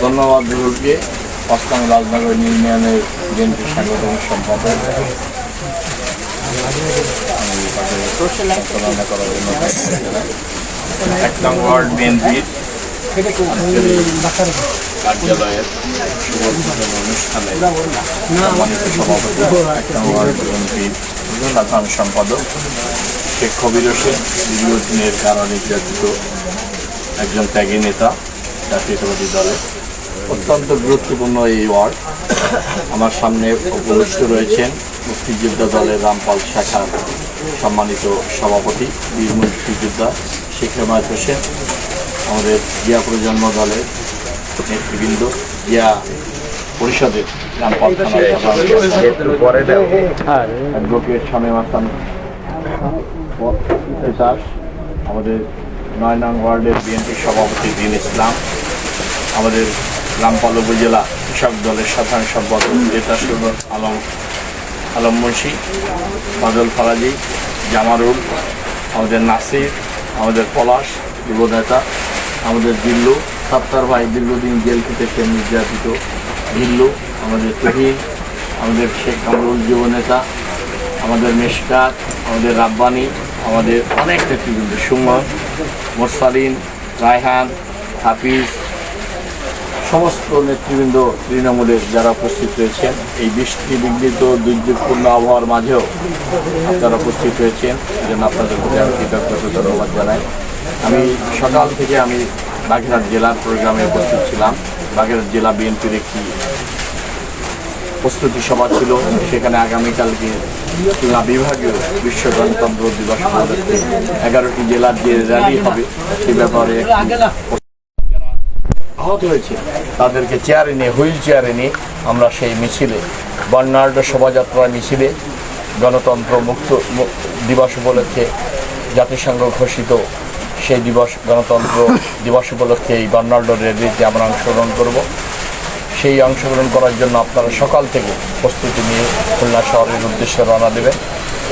ধন্যবাদ দুর্গকে অষ্টম রাজনগর ইউনিয়নের বিএনপি সাংগঠনিক সম্পাদক। এক ওয়ার্ড বিএনপির কার্যালয়ের অনুষ্ঠানে সাধারণ সম্পাদক শেখ কবির হোসেন দীর্ঘদিনের কারণে একজন ত্যাগী নেতা জাতীয়তাবাদী দলের অত্যন্ত গুরুত্বপূর্ণ এই ওয়ার্ড। আমার সামনে উপবিষ্ট রয়েছেন মুক্তিযোদ্ধা দলের রামপাল শাখার সম্মানিত সভাপতি, বীর মুক্তিযোদ্ধা শেখ হেমায়ত হোসেন, আমাদের জিয়া প্রজন্ম দলের নেতৃবৃন্দ, জিয়া পরিষদের রামপাল অ্যাডভোকেট শামীম হাসান, আমাদের নয় নং ওয়ার্ডের বিএনপি সভাপতি দিন ইসলাম, আমাদের রামপাল উপজেলা কৃষক দলের সাধারণ সম্পাদক নেতা সুন্দর আলম আলম মুন্সি, বাদল ফারাজি, জামারুল, আমাদের নাসির, আমাদের পলাশ যুব নেতা আমাদের দিল্লু, সাত্তার ভাই দীর্ঘদিন জেল খেটেছেন নির্যাতিত। দিল্লু, আমাদের তুহিন, আমাদের শেখ কামরুল যুব নেতা আমাদের মেশকাত, আমাদের রাব্বানি, আমাদের অনেক নেতৃবৃন্দ, সুমন মোরসালিন, রায়হান, হাফিজ, সমস্ত নেতৃবৃন্দ তৃণমূলের যারা উপস্থিত রয়েছেন, এই বৃষ্টি বিঘ্নিত দুর্যোগপূর্ণ আবহাওয়ার মাঝেও আপনারা উপস্থিত হয়েছেন সেজন্য আপনাদের প্রতি আমি কৃতজ্ঞতা ধন্যবাদ জানাই। আমি সকাল থেকে আমি বাগেরহাট জেলার প্রোগ্রামে উপস্থিত ছিলাম। বাগেরহাট জেলা বিএনপির একটি প্রস্তুতি সভা ছিল, সেখানে আগামীকালকে খুলনা বিভাগীয় বিশ্ব গণতন্ত্র দিবস এগারোটি জেলার যে র্যালি হবে। সে ব্যাপারে আহত হয়েছে, তাদেরকে চেয়ারে নিয়ে হুইল চেয়ারে নিয়ে আমরা সেই মিছিলে বর্ণাঢ্য শোভাযাত্রা মিছিলে গণতন্ত্র মুক্ত দিবস উপলক্ষে জাতিসংঘ ঘোষিত সেই দিবস, গণতন্ত্র দিবস উপলক্ষে এই বর্ণাঢ্য র্যালিতে আমরা অংশগ্রহণ করব। সেই অংশগ্রহণ করার জন্য আপনারা সকাল থেকে প্রস্তুতি নিয়ে খুলনা শহরের উদ্দেশ্যে রওনা দেবেন।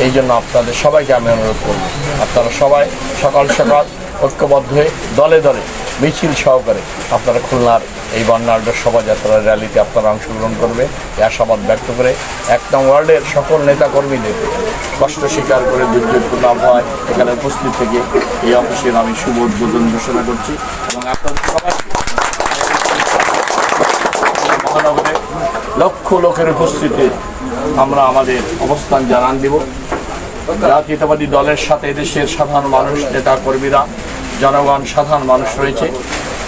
এই জন্য আপনাদের সবাইকে আমি অনুরোধ করব, আপনারা সবাই সকাল সকাল ঐক্যবদ্ধ হয়ে দলে দলে মিছিল সহকারে আপনারা খুলনার এই বর্ণাঢ্য শোভাযাত্রার র্যালিতে আপনারা অংশগ্রহণ করবে এই আশাবাদ ব্যক্ত করে এক নং ওয়ার্ল্ডের সকল নেতাকর্মীদের কষ্ট স্বীকার করে দুর্যোগপূর্ণ আবহাওয়ায় এখানে উপস্থিত থেকে এই অফিসের আমি শুভ উদ্বোধন ঘোষণা করছি এবং আপনাদের সবাইকে মহানগরে লক্ষ লোকের উপস্থিতি আমরা আমাদের অবস্থান জানান দিব। জাতীয়তাবাদী দলের সাথে দেশের সাধারণ মানুষ নেতা কর্মীরা জনগণ, সাধারণ মানুষ রয়েছে।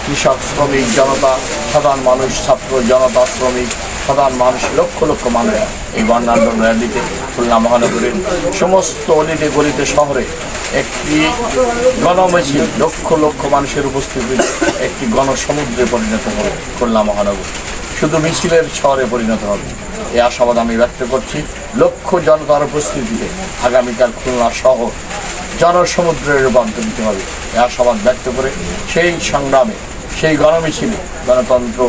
কৃষক, শ্রমিক, জনতা, সাধারণ মানুষ, ছাত্র, জনতা, শ্রমিক, সাধারণ মানুষ, লক্ষ লক্ষ মানুষ এই বর্ণাঢ্য র্যালিতে খুলনা মহানগরের সমস্ত অলিতে গলিতে শহরে একটি গণমিছিল, লক্ষ লক্ষ মানুষের উপস্থিতি একটি গণসমুদ্রে পরিণত হবে খুলনা মহানগর। শুধু মিছিলের শহরে পরিণত হবে। এই আশাবাদ আমি ব্যক্ত করছি লক্ষ জনতার উপস্থিতিতে আগামীকাল খুলনা শহর জনসমুদ্রে রূপান্তরিত হবে। এই আশাবাদ ব্যক্ত করে সেই সংগ্রামে, সেই গণমিছিলে গণতন্ত্র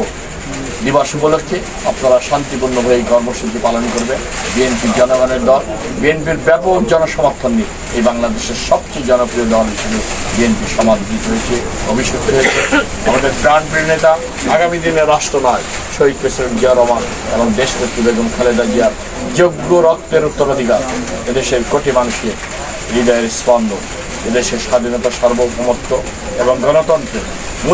দিবস উপলক্ষে আপনারা শান্তিপূর্ণভাবে এই কর্মসূচি পালন করবে। বিএনপি জনগণের দল, বিএনপির ব্যাপক জনসমর্থন নিয়ে এই বাংলাদেশের সবচেয়ে জনপ্রিয় দল হিসেবে বিএনপি সমাদৃত হয়েছে, অভিষিক্ত হয়েছে। আমাদের প্রাণপ্রিয় নেতা, আগামী দিনে রাষ্ট্রনায়ক শহীদ প্রেসিডেন্ট জিয়া রহমান এবং দেশনেত্রী বেগম খালেদা জিয়ার যোগ্য রক্তের উত্তরাধিকার এদেশের কোটি মানুষের হৃদয়ের স্পন্দন, এদেশের স্বাধীনতা সার্বভৌমত্ব এবং গণতন্ত্রের